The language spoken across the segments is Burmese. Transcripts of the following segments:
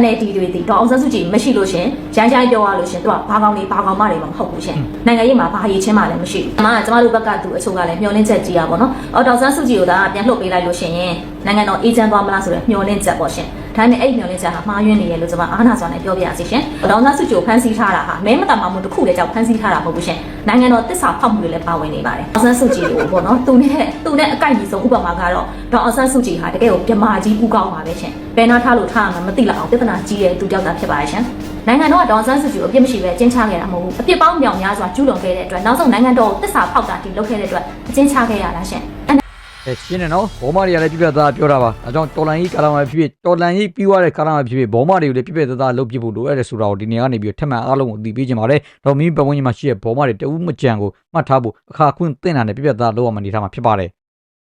NLD တွေဒီဒေါအောင်ဆန်းစုကြည်မရှိလို့ရှင်ရိုင်းရိုင်းပြောရလို့ရှင်သူကဘာကောင်းလေးဘာကောင်းမတွေမှမဟုတ်ဘူးရှင်နိုင်ငံရေးမှာဘာရည်ချင်းမှလည်းမရှိဘူးအမှန်ကကျမတို့ဘက်ကသူအချို့ကလည်းမျှော်လင့်ချက်ကြီးရပါတော့အော်ဒေါအောင်ဆန်းစုကြည်ကိုဒါပြန်လှုပ်ပေးလိုက်လို့ရှင်နိုင်ငံတော်အေဂျင့်သွားမလားဆိုတော့မျှော်လင့်ချက်ပေါ့ရှင် ဒါပေမဲ့အဲ့ဒီမျှော်လင့်ချက်ဟာမှားယွင်းနေရလို့ကျွန်မအားနာစွာနဲ့ပြောပြရစီရှင်ဒေါအောင်ဆန်းစုကြည်ကိုဖမ်းဆီးထားတာဟာမဲမတမာမှုတစ်ခုတည်းကြောင့်ဖမ်းဆီးထားတာမဟုတ်ဘူးရှင်နိုင်ငံတော်တစ္ဆာဖောက်မှုတွေလည်းပါဝင်နေပါတယ်ဒေါအောင်ဆန်းစုကြည်ကိုပေါ့နော်သူနဲ့သူနဲ့အကိုက်ကြီးဆုံးဥပမာကတော့ဒေါအောင်ဆန်းစုကြည်ဟာတကယ်ကိုပြမာကြီးဥကောင်းပါပဲရှင်ဘယ်နာထားလို့ထားရမှာမသိလောက်အောင်ပြဿနာကြီးတဲ့သူတယောက်သာဖြစ်ပါတယ်ရှင်နိုင်ငံတော်ကဒေါအောင်ဆန်းစုကြည်ကိုအပြစ်မရှိပဲအကျဉ်းချခဲ့တာမဟုတ်ဘူးအပြစ်ပေါင်းမြောင်များစွာကျူးလွန်ခဲ့တဲ့အတွက်နောက်ဆုံးနိုင်ငံတော်ကိုတစ္ဆာဖောက်တာဒီလုပ်ခဲ့တဲ့အတွက်အကျဉ်းချခဲ့ရတာရှင် အဲရှင်းတယ်နော်ဘောမတွေကလည်းပြပြသားပြောတာပါအဲကြောင့်တော်လန်ကြီးကာလမှာဖြစ်ဖြစ်တော်လန်ကြီးပြီးသွားတဲ့ကာလမှာဖြစ်ဖြစ်ဘောမတွေကိုလည်းပြပြသားလုပ်ပြဖို့လိုရတယ်ဆိုတာကိုဒီနေရာကနေပြီးထက်မှန်အားလုံးကိုအသိပေးချင်ပါတယ်တော့မိဘဝင်းကြီးမှာရှိတဲ့ဘောမတွေတဦးမကြံကိုမှတ်ထားဖို့အခါခွင့်သင့်တာနဲ့ပြပြသားလုပ်ရမှနေထားမှာဖြစ်ပါတယ်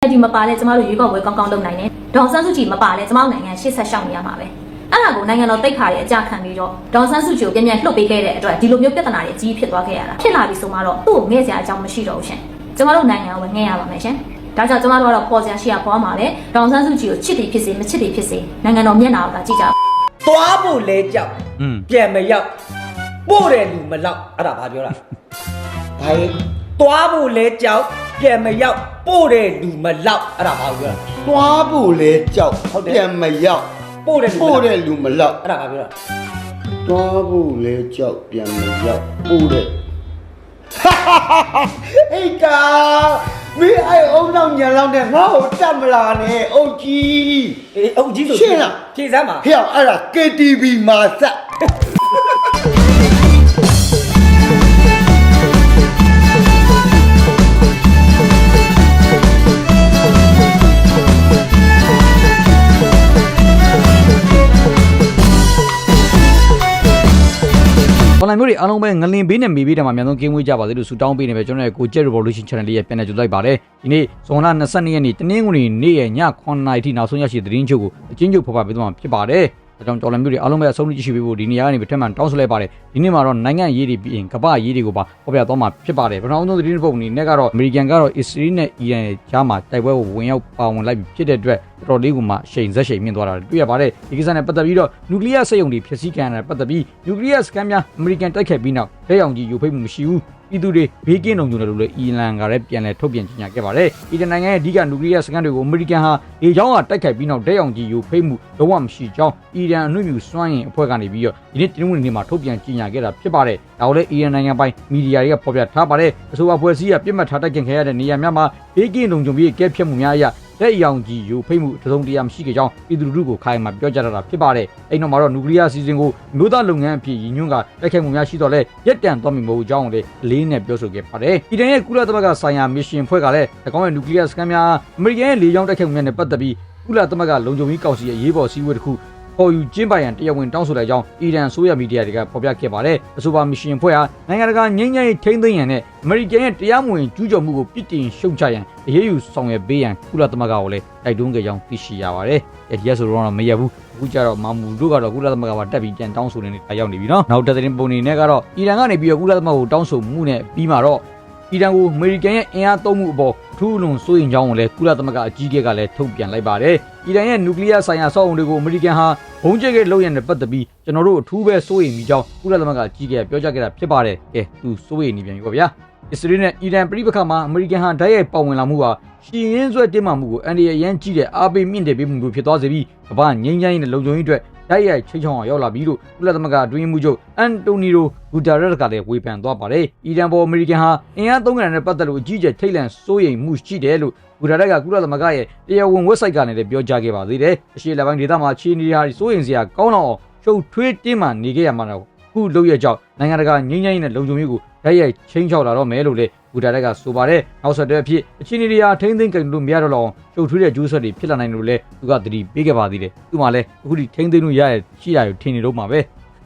အဲ့ဒီမပါလဲကျမတို့ရွေးကောက်ပွဲကောင်းကောင်းလုပ်နိုင်တယ်ဒေါအောင်ဆန်းစုကြည်မပါလဲကျမတို့နိုင်ငံရှေ့ဆက်ရှောင်နေရမှာပဲအဲ့ဒါကိုနိုင်ငံတော်တိတ်ခါရဲ့အကြခံပြီးတော့ဒေါအောင်ဆန်းစုကြည်ကိုပြန်ပြန်လှုပ်ပေးခဲ့တဲ့အတွက်ဒီလိုမျိုးပြဿနာတွေအကြီးဖြစ်သွားခဲ့ရတာဖြစ်လာပြီဆိုမှတော့သူ့ကိုငဲ့စရာအကြောင်းမရှိတော့ဘူးရှင်ကျမတို့နိုင်ငံကိုပဲငဲ့ရပါမယ်ရှင် ဒါကြောင့်ကျမတို့ကတော့ပေါ်စရာရှိရပေါ်မှာပဲဒေါအောင်ဆန်းစုကြည်ကိုချစ်တယ်ဖြစ်စေမချစ်တယ်ဖြစ်စေနိုင်ငံတော်မျက်နှာကိုသာကြည့်ကြပါသွားဖို့လဲကြောက်อืมပြန်မရောက်ပို့တယ်လူမလောက်အဲ့ဒါဘာပြောတာဘာလဲသွားဖို့လဲကြောက်ပြန်မရောက်ပို့တယ်လူမလောက်အဲ့ဒါဘာပြောတာသွားဖို့လဲကြောက်ဟုတ်တယ်ပြန်မရောက်ပို့တယ်လူမပို့လောက်တဲ့လူမလောက်အဲ့ဒါဘာပြောတာသွားဖို့လဲကြောက်ပြန်မရောက်ပို့တဲ့ဟေးကာ မင်းအဲ့အုံနောက်ညံလောက်တဲ့ငါ့ကိုတတ်မလာနဲ့အုတ်ကြီးအေးအုတ်ကြီးဆိုရှင်းလားဖြေစမ်းပါဟဲ့အဲ့ဒါ KTV မှာစက် တော်လန်မျိုးတွေအားလုံးပဲငလင်ဘေးနဲ့မေဘေးတမှာအများဆုံးကင်းဝေးကြပါစေလို့ဆုတောင်းပေးနေပဲကျွန်တော်ရဲ့ကိုကျက် revolution channel လေးရဲ့ပြန်လည်ကြိုလိုက်ပါတယ်ဒီနေ့ဇွန်လ22ရက်နေ့တနင်္ဂနွေနေ့ရဲ့ည9:00နာရီထိနောက်ဆုံးရရှိတဲ့သတင်းချုပ်ကိုအချင်းချုပ်ဖော်ပြပေးသွားမှာဖြစ်ပါတယ် အဲကြောင့်တော်လန်မျိုးတွေအားလုံးပဲအဆုံးထိကြည့်ရှုပေးဖို့ဒီနေရာကနေပြထက်မှန်တောင်းဆိုလိုက်ပါတယ်ဒီနေ့မှာတော့နိုင်ငံရေးတွေပြီးရင်ကမ္ဘာရေးတွေကိုပါဖော်ပြသွားမှာဖြစ်ပါတယ်ပထမဆုံးသတင်းတစ်ပုဒ်အနေနဲ့ကတော့အမေရိကန်ကတော့အစ္စရေးနဲ့အီရန်ကြားမှာတိုက်ပွဲကိုဝင်ရောက်ပါဝင်လိုက်ပြီးဖြစ်တဲ့အတွက်တော်တော်လေးကမှရှိန်ဆက်ရှိန်မြင့်သွားတာတွေ့ရပါတယ်ဒီကိစ္စနဲ့ပတ်သက်ပြီးတော့နျူကလ িয়ার စက်ရုံတွေဖြစ်စည်းခံရတဲ့ပတ်သက်ပြီးနျူကလ িয়ার စကန်များအမေရိကန်တိုက်ခိုက်ပြီးနောက်လက်ရောင်ကြီးယူဖိတ်မှုမရှိဘူး ပြည်သူတွေဘေးကင်းလုံခြုံတယ်လို့လည်းအီလန်ကလည်းပြန်လည်ထုတ်ပြန်ကြေညာခဲ့ပါတယ်။အီရန်နိုင်ငံရဲ့အဓိကနျူကလ িয়ার စကန်တွေကိုအမေရိကန်ဟာလေကြောင်းကတိုက်ခိုက်ပြီးနောက်လက်ရောင်ကြီးယူဖိတ်မှုလုံးဝမရှိကြောင်းအီရန်အနှွေ့မြူစွမ်းရင်အဖွဲ့ကနေပြီးတော့ဒီနေ့တင်းဝင်နေ့မှာထုတ်ပြန်ကြေညာခဲ့တာဖြစ်ပါတယ်။ဒါကိုလည်းအီရန်နိုင်ငံပိုင်မီဒီယာတွေကဖော်ပြထားပါတယ်။အဆိုပါဖွဲ့စည်းကပြစ်မှတ်ထားတိုက်ခိုက်ခဲ့ရတဲ့နေရာများမှာဘေးကင်းလုံခြုံပြီးကဲဖြတ်မှုများအရ လက်အယောင်ကြီးယူဖိတ်မှုတစုံတရာမရှိကြကြောင်းပြည်သူလူထုကိုခိုင်မာပြောကြားတာဖြစ်ပါတယ်။အဲ့နောက်မှာတော့နျူကလ িয়ার စီစဉ်ကိုမြို့သားလုပ်ငန်းအဖြစ်ရည်ညွှန်းကတိုက်ခိုက်မှုများရှိတော့လဲရက်တန်သွားမိမဟုတ်ကြောင်းကိုလည်းအလေးနဲ့ပြောဆိုခဲ့ပါတယ်။အီရန်ရဲ့ကုလသမဂ္ဂဆိုင်ရာမစ်ရှင်ဖွဲ့ကလည်း၎င်းရဲ့နျူကလ িয়ার စကန်များအမေရိကန်ရဲ့လေကြောင်းတိုက်ခိုက်မှုများနဲ့ပတ်သက်ပြီးကုလသမဂ္ဂလုံခြုံရေးကောင်စီရဲ့ရေးပေါ်စည်းဝေးတစ်ခု ပေါ်ယူကျင်းပရန်တရားဝင်တောင်းဆိုလိုက်ကြောင်းအီရန်ဆိုရမီဒီယာတွေကဖော်ပြခဲ့ပါတယ်။အဆိုပါမစ်ရှင်ဖွဲ့ဟာနိုင်ငံတကာငြိမ်းချမ်းရေးထိန်းသိမ်းရန်နဲ့အမေရိကန်ရဲ့တရားမဝင်ကျူးကျော်မှုကိုပြစ်တင်ရှုတ်ချရန်အရေးယူဆောင်ရွက်ပေးရန်ကုလသမဂ္ဂကိုလည်းတိုက်တွန်းခဲ့ကြောင်းသိရှိရပါတယ်။အဲဒီရဆိုတော့မရဘူး။အခုကျတော့မာမူတို့ကတော့ကုလသမဂ္ဂမှာတက်ပြီးပြန်တောင်းဆိုနေတဲ့တရားရောက်နေပြီနော်။နောက်တစ်သတင်းပုံနေနဲ့ကတော့အီရန်ကနေပြီးတော့ကုလသမဂ္ဂကိုတောင်းဆိုမှုနဲ့ပြီးမှတော့ အီရန်ကိုအမေရိကန်ရဲ့အင်အားသုံးမှုအပေါ်ထူးလွန်စိုးရင်ကြောင်းကိုလည်းကုလသမဂ္ဂအကြီးအကဲကလည်းထုတ်ပြန်လိုက်ပါတယ်။အီရန်ရဲ့နျူကလ িয়ার ဆိုင်ရာစောက်အုံတွေကိုအမေရိကန်ဟာဘုံကျဲကလောက်ရတဲ့ပတ်သက်ပြီးကျွန်တော်တို့အထူးပဲစိုးရိမ်မိကြောင်းကုလသမဂ္ဂအကြီးအကဲကပြောကြားခဲ့တာဖြစ်ပါတယ်။ကဲသူစိုးရိမ်နေပြန်ပြီပေါ့ဗျာ။အစ္စရေးနဲ့အီရန်ပြည်ပခါမှာအမေရိကန်ဟာဓာတ်ရိုက်ပါဝင်လာမှုဟာရှင်ရင်းဆွဲတင်းမာမှုကိုအန်ဒီရရန်ကြီးတဲ့အားပေးမြင့်တယ်ပေးမှုမျိုးဖြစ်သွားစေပြီးကမ္ဘာငြိမ်းချမ်းရေးနဲ့လုံခြုံရေးအတွက် ဓာတ်ရိုက်ချိတ်ချောင်းအောင်ရောက်လာပြီလို့ကုလသမဂ္ဂအတွင်းရေးမှူးချုပ်အန်တိုနီယိုဂူတာရက်စ်ကလည်းဝေဖန်သွားပါတယ်။အီရန်ပေါ်အမေရိကန်ဟာအင်အားသုံးကန်နဲ့ပတ်သက်လို့အကြီးအကျယ်ထိတ်လန့်စိုးရိမ်မှုရှိတယ်လို့ဂူတာရက်ကကုလသမဂ္ဂရဲ့တရားဝင် website ကနေလည်းပြောကြားခဲ့ပါသေးတယ်။အရှေ့လက်ပိုင်းဒေသမှာခြေနေရာစိုးရိမ်စရာကောင်းလောက်အောင်ရှုပ်ထွေးတင်းမာနေခဲ့ရမှာတော့ခုလုပ်ရကြောင်းနိုင်ငံတကာငြိမ်းချမ်းရေးနဲ့လုံခြုံရေးကိုဓာတ်ရိုက်ချင်းချောက်လာတော့မယ်လို့လည်း ဂူတာရက်ကဆိုပါတယ်။နောက်ဆက်တွဲအဖြစ်အချင်းနေရာထိမ့်သိမ့်ကြလို့မရတော့လောက်အောင်ရှုပ်ထွေးတဲ့ကျိုးဆက်တွေဖြစ်လာနိုင်လို့လည်းသူကသတိပေးခဲ့ပါသေးတယ်။သူမှလည်းအခုဒီထိမ့်သိမ့်လို့ရတဲ့ရှိတာကိုထင်နေတော့မှာပဲ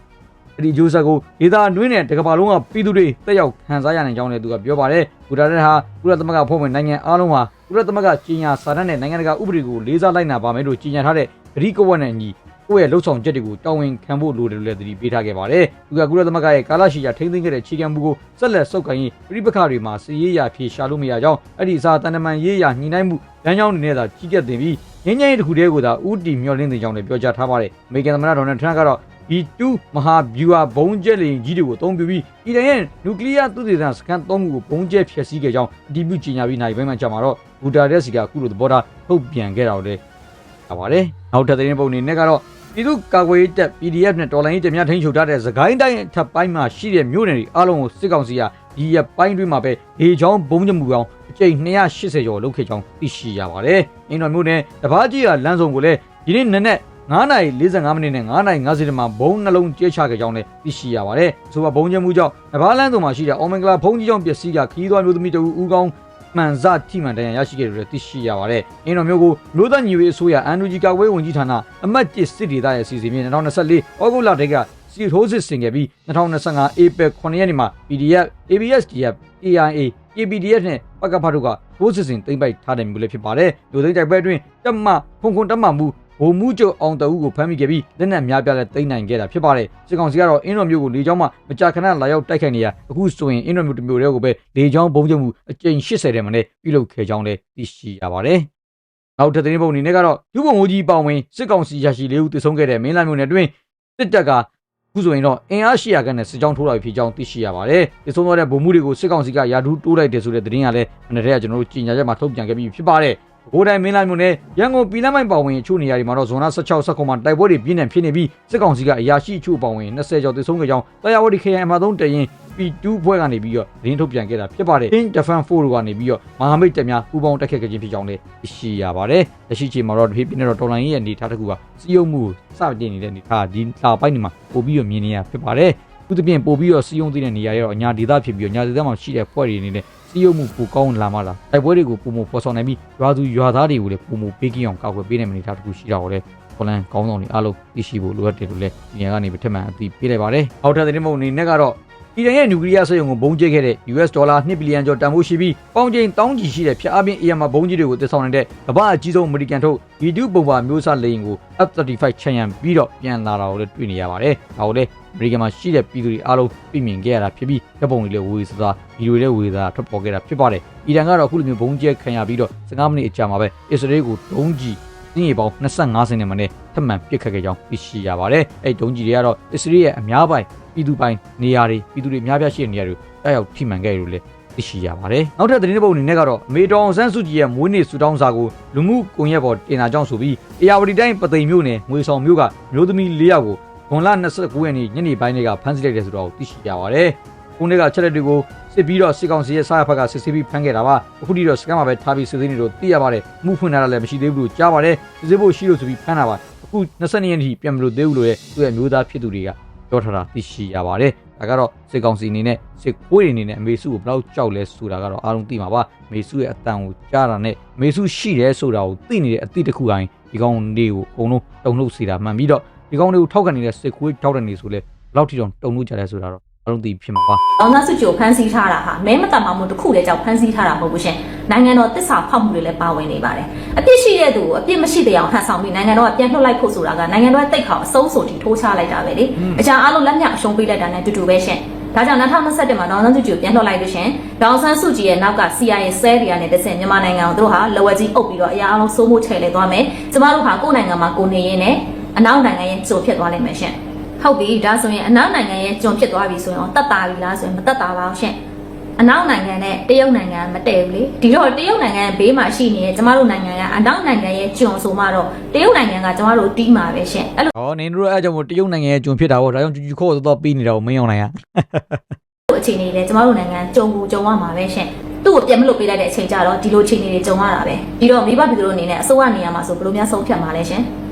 ။အဲ့ဒီဂျိုးဆက်ကိုဒေတာတွင်းနဲ့တကဘာလုံးကပြည်သူတွေတက်ရောက်ခံစားရနိုင်ကြောင်းလည်းသူကပြောပါတယ်။ဂူတာရက်ဟာကုလသမဂ္ဂဖွဲ့ဝင်နိုင်ငံအားလုံးဟာကုလသမဂ္ဂကြီးညာစာတမ်းနဲ့နိုင်ငံတကာဥပဒေကိုလေးစားလိုက်နာပါမယ်လို့ကြီးညာထားတဲ့ဂရိကဝတ်နဲ့အညီ ကိုယ့်ရဲ့လှုပ်ဆောင်ချက်တွေကိုတာဝန်ခံဖို့လိုတယ်လို့လည်းသတိပေးထားခဲ့ပါတယ်သူကကုလသမဂ္ဂရဲ့ကာလရှည်ကြာထိန်းသိမ်းခဲ့တဲ့ခြေကံမှုကိုဆက်လက်ဆုပ်ကိုင်ရေးပြိပခါတွေမှာစီရေးရာဖြေရှာလို့မရကြောင်းအဲ့ဒီအစားတန်တမန်ရေးရာညှိနှိုင်းမှုလမ်းကြောင်းတွေနဲ့သာကြီးကပ်တင်ပြီးငင်းငင်းတစ်ခုတည်းကိုသာဥတီမျှော်လင့်တဲ့ကြောင်းလည်းပြောကြားထားပါတယ်အမေရိကန်သမ္မတဒေါ်နယ်ထရန့်ကတော့ B2 မဟာဗျူဟာဘုံကျက်လင်ကြီးတွေကိုအသုံးပြုပြီးအီရန်ရဲ့နျူကလ িয়ার သုတေသနစကန်သုံးမှုကိုဘုံကျက်ဖျက်ဆီးခဲ့ကြောင်းအတည်ပြုကြေညာပြီးနိုင်ပိုင်းမှာကြာမှာတော့ဘူတာရက်စီကအခုလိုသဘောထားထုတ်ပြန်ခဲ့တာကိုလည်းပါပါတယ်။နောက်ထပ်သတင်းပုံအနေနဲ့ကတော့ ပြည်သူ့ကာကွယ်ရေးတပ် PDF နဲ့တော်လိုင်းရေးတပ်များထိန်းချုပ်ထားတဲ့သခိုင်းတိုင်းအထက်ပိုင်းမှာရှိတဲ့မြို့နယ်တွေအားလုံးကိုစစ်ကောင်စီကဒီရက်ပိုင်းတွင်းမှာပဲဒေချောင်းဘုံကျမှုပေါင်းအကြိမ်280ကျော်လုပ်ခဲ့ကြောင်းသိရှိရပါတယ်။အင်းတော်မြို့နယ်တပားကြီးကလမ်းဆောင်ကိုလည်းဒီနေ့နက်နက်9:45မိနစ်နဲ့9:50မှာဘုံနှလုံးကျဲချခဲ့ကြောင်းလည်းသိရှိရပါတယ်။အဆိုပါဘုံကျမှုကြောင့်တပားလမ်းဆောင်မှာရှိတဲ့အော်မင်္ဂလာဘုံကြီးကြောင့်ပျက်စီးကခီးသွွားမျိုးသမီးတဦးဦးကောင်း မှန်စထိမှန်တန်ရရရှိခဲ့တယ်လို့သိရှိရပါတယ်။အင်းတော်မျိုးကိုမြို့သားညီဝေးအစိုးရအန်ယူဂျီကာကွယ်ဝင်ကြီးဌာနအမတ်ကျစစ်ဒေသရဲ့စီစဉ်မြေ2024ဩဂုတ်လတည်းကစီထိုးစစ်ဆင်ခဲ့ပြီး2025 April 9ရက်နေ့မှာ PDF, ABSDF, AIA, KPDF နဲ့ပကဖတို့ကထိုးစစ်ဆင်သိမ်းပိုက်ထားတယ်မျိုးလည်းဖြစ်ပါတယ်။လူသိမ်းတိုက်ပွဲအတွင်းတပ်မဖုန်ခွန်တပ်မမှု ဗိုလ်မှူးချုပ်အောင်တအုပ်ကိုဖမ်းမိခဲ့ပြီးလက်နက်များပြားလည်းသိမ်းနိုင်ခဲ့တာဖြစ်ပါတယ်။စစ်ကောင်စီကတော့အင်းတော်မျိုးကိုလေကြောင်းမှမကြာခဏလာရောက်တိုက်ခိုက်နေရအခုဆိုရင်အင်းတော်မျိုးတစ်မျိုးတည်းကိုပဲလေကြောင်းဘုံကျမှုအကြိမ်80တဲ့မနဲ့ပြုလုပ်ခဲ့ကြောင်းလည်းသိရှိရပါတယ်။နောက်ထပ်သတင်းပုံအနေနဲ့ကတော့ယူဘုံဦးကြီးပါဝင်စစ်ကောင်စီရရှိလေးဦးတည်ဆုံခဲ့တဲ့မင်းလာမျိုးနယ်တွင်စစ်တပ်ကအခုဆိုရင်တော့အင်အားရှိရကန်နဲ့စစ်ကြောင်းထိုးလာပြီဖြစ်ကြောင်းသိရှိရပါတယ်။ဒီဆုံးသွားတဲ့ဗိုလ်မှူးတွေကိုစစ်ကောင်စီကယာဒူးတိုးလိုက်တယ်ဆိုတဲ့သတင်းကလည်းမနေ့ကကျွန်တော်တို့ကြီးညာချက်မှာထုတ်ပြန်ခဲ့ပြီးဖြစ်ပါတယ်။ ဘိုးတိုင်းမင်းလာမျိုးနဲ့ရန်ကုန်ပြည်လမ်းမိုင်ပါဝင်အချို့နေရာတွေမှာတော့ဇွန်လ16 19မှာတိုက်ပွဲတွေပြင်းထန်ဖြစ်နေပြီးစစ်ကောင်စီကအရာရှိအချို့ပါဝင်20ကျော်သေဆုံးခဲ့ကြောင်းတရားဝတီခရိုင်အမှ3တရင် P2 ဘွဲကနေပြီးတော့သတင်းထုတ်ပြန်ခဲ့တာဖြစ်ပါတယ်။ In Defense Force တို့ကနေပြီးတော့မဟာမိတ်တပ်များပူးပေါင်းတိုက်ခတ်ခဲ့ခြင်းဖြစ်ကြောင်းလည်းသိရှိရပါတယ်။လက်ရှိချိန်မှာတော့ဒီပြည်နယ်တော်တော်လိုင်းရဲ့အနေအထားတစ်ခုကစီယုံမှုစတင်နေတဲ့အနေအထားဒီလာပိုင်းတွေမှာပို့ပြီးတော့မြင်နေရဖြစ်ပါတယ်။သူတပြင်းပို့ပြီးတော့စီယုံသိတဲ့နေရာတွေတော့အညာဒေသဖြစ်ပြီးတော့ညာဒေသမှာရှိတဲ့ဖွဲ့တွေအနေနဲ့ စီယုံမှုပိုကောင်းလာမှလားတိုက်ပွဲတွေကိုပုံမဖော်ဆောင်နိုင်ပြီးရွာသူရွာသားတွေကိုလည်းပုံမပေးကင်းအောင်ကာကွယ်ပေးနိုင်မယ့်အနေအထားတစ်ခုရှိတာကိုလည်းကိုလန်ကောင်းဆောင်တွေအားလုံးသိရှိဖို့လိုအပ်တယ်လို့လည်းဒီနေရာကနေပြထက်မှန်အသိပေးလိုက်ပါတယ်။အောက်ထပ်သတင်းပုံအနေနဲ့ကတော့အီရန်ရဲ့နျူကလ িয়ার စက်ရုံကိုဘုံကျဲခဲ့တဲ့ US ဒေါ်လာ2ဘီလီယံကျော်တန်ဖိုးရှိပြီးပေါင်ချိန်တောင်းကြီးရှိတဲ့ဖျက်အပင်းအီရန်မှာဘုံကြီးတွေကိုတည်ဆောင်နေတဲ့ကမ္ဘာအကြီးဆုံးအမေရိကန်ထုတ် V2 ပုံပါမျိုးစားလေယာဉ်ကို F35 ချန်ရန်ပြီးတော့ပြန်လာတာကိုလည်းတွေ့နေရပါတယ်။ဒါကိုလည်း အမေရိကန်မှာရှိတဲ့ပြည်သူတွေအားလုံးပြည်မြင်ခဲ့ရတာဖြစ်ပြီးဓာတ်ပုံတွေလည်းဝေစသားဗီဒီယိုတွေလည်းဝေစသားထွက်ပေါ်ခဲ့တာဖြစ်ပါတယ်။အီရန်ကတော့အခုလိုမျိုးဘုံကျဲခံရပြီးတော့15မိနစ်အကြာမှာပဲအစ္စရေးကိုဒုံးကြီးစင်းရီပေါင်း25စင်းနဲ့မနဲ့ထပ်မံပစ်ခတ်ခဲ့ကြောင်းသိရှိရပါတယ်။အဲ့ဒုံးကြီးတွေကတော့အစ္စရေးရဲ့အများပိုင်းပြည်သူပိုင်းနေရာတွေပြည်သူတွေအများပြားရှိတဲ့နေရာတွေတိုက်ရောက်ထိမှန်ခဲ့တယ်လို့လည်းသိရှိရပါတယ်။နောက်ထပ်သတင်းတစ်ပုဒ်အနေနဲ့ကတော့အမေတော်အောင်ဆန်းစုကြည်ရဲ့မွေးနေ့ဆုတောင်းစာကိုလူမှုကွန်ရက်ပေါ်တင်လာကြောင်းဆိုပြီးအေယာဝတီတိုင်းပသိမ်မြို့နယ်ငွေဆောင်မြို့ကမျိုးသမီး၄ယောက်ကို ဂွန်လ29ရက်နေ့ညနေပိုင်းတွေကဖမ်းဆီးလိုက်တယ်ဆိုတော့သိရှိရပါတယ်။ခုနေ့ကချက်လက်တွေကိုစစ်ပြီးတော့စစ်ကောင်စီရဲ့စားရဖက်ကစစ်ဆေးပြီးဖမ်းခဲ့တာပါအခုထိတော့စကမ်းမှာပဲထားပြီးစစ်ဆေးနေလို့သိရပါတယ်မှုဖွင့်လာတာလည်းမရှိသေးဘူးလို့ကြားပါတယ်စစ်ဆေးဖို့ရှိလို့ဆိုပြီးဖမ်းတာပါအခု22ရက်နေ့ပြန်မလို့သေးဘူးလို့ရဲ့သူ့ရဲ့မျိုးသားဖြစ်သူတွေကပြောထားတာသိရှိရပါတယ်ဒါကတော့စစ်ကောင်စီအနေနဲ့စစ်ခွေးတွေအနေနဲ့အမေစုကိုဘယ်လောက်ကြောက်လဲဆိုတာကတော့အားလုံးသိမှာပါမေစုရဲ့အတန်ကိုကြားတာနဲ့မေစုရှိတယ်ဆိုတာကိုသိနေတဲ့အသည့်တစ်ခုတိုင်းဒီကောင်တွေကိုအကုန်လုံးတုံ့နှုတ်စေတာမှန်ပြီးတော့ ဒီကောင်တွေကိုထောက်ခံနေတဲ့စစ်ခွေးထောက်တဲ့နေဆိုလဲဘယ်လောက်ထိတော့တုံ့နှုတ်ကြလဲဆိုတာတော့အားလုံးသိဖြစ်မှာပါ။အောင်သားစုကြိုဖမ်းဆီးထားတာဟာမဲမတတ်မှမှုတစ်ခုလည်းကြောင့်ဖမ်းဆီးထားတာမဟုတ်ဘူးရှင်။နိုင်ငံတော်တစ္ဆာဖောက်မှုတွေလည်းပါဝင်နေပါတယ်။အပြစ်ရှိတဲ့သူကိုအပြစ်မရှိတဲ့အောင်ဟန်ဆောင်ပြီးနိုင်ငံတော်ကပြန်လွှတ်လိုက်ဖို့ဆိုတာကနိုင်ငံတော်ရဲ့တိတ်ခေါအဆုံးဆိုထိထိုးချလိုက်တာပဲလေ။အကြံအားလုံးလက်မြောက်အရှုံးပေးလိုက်တာနဲ့တူတူပဲရှင်။ဒါကြောင့်2021မှာဒေါအောင်ဆန်းစုကြည်ကိုပြန်လွှတ်လိုက်လို့ရှင်ဒေါအောင်ဆန်းစုကြည်ရဲ့နောက်က CIA ဆဲတွေကနေတဆင့်မြန်မာနိုင်ငံကိုသူတို့ဟာလော်ဝဲကြီးအုပ်ပြီးတော့အရာအလုံးစိုးမိုးချဲလဲသွားမယ်။ကျမတို့ဟာကိုယ့်နိုင်ငံမှာကိုယ်နေရင်းနဲ့ အနောက်နိုင်ငံရဲ့ကြုံဖြစ်သွားလိမ့်မယ်ရှင်။ဟုတ်ပြီဒါဆိုရင်အနောက်နိုင်ငံရဲ့ကြုံဖြစ်သွားပြီဆိုရင်တက်တာပြီလားဆိုရင်မတက်တာပါဘူးရှင့်အနောက်နိုင်ငံနဲ့တရုတ်နိုင်ငံမတည့်ဘူးလေဒီတော့တရုတ်နိုင်ငံဘေးမှာရှိနေတဲ့ကျမတို့နိုင်ငံကအနောက်နိုင်ငံရဲ့ကြုံဆိုမှတော့တရုတ်နိုင်ငံကကျမတို့တီးမှာပဲရှင့်အဲ့လို။ဟောနင်တို့အဲ့ကြောင့်မို့တရုတ်နိုင်ငံရဲ့ဂျွန်ဖြစ်တာပေါ့ဒါကြောင့်ဂျူဂျူခေါ်တော့ပြီးနေတာကိုမင်းအောင်နိုင်ရအခြေအနေတွေကျမတို့နိုင်ငံကြုံကိုကြုံရမှာပဲရှင့်သူ့ကိုပြန်မလုပ်ပေးလိုက်တဲ့အချိန်ကျတော့ဒီလိုအခြေအနေတွေကြုံရတာပဲပြီးတော့မိဘပြည်သူတို့အနေနဲ့အစိုးရနေရာမှာဆိုဘယ်လိုများဆုံးဖြတ်မှာလဲရှင်။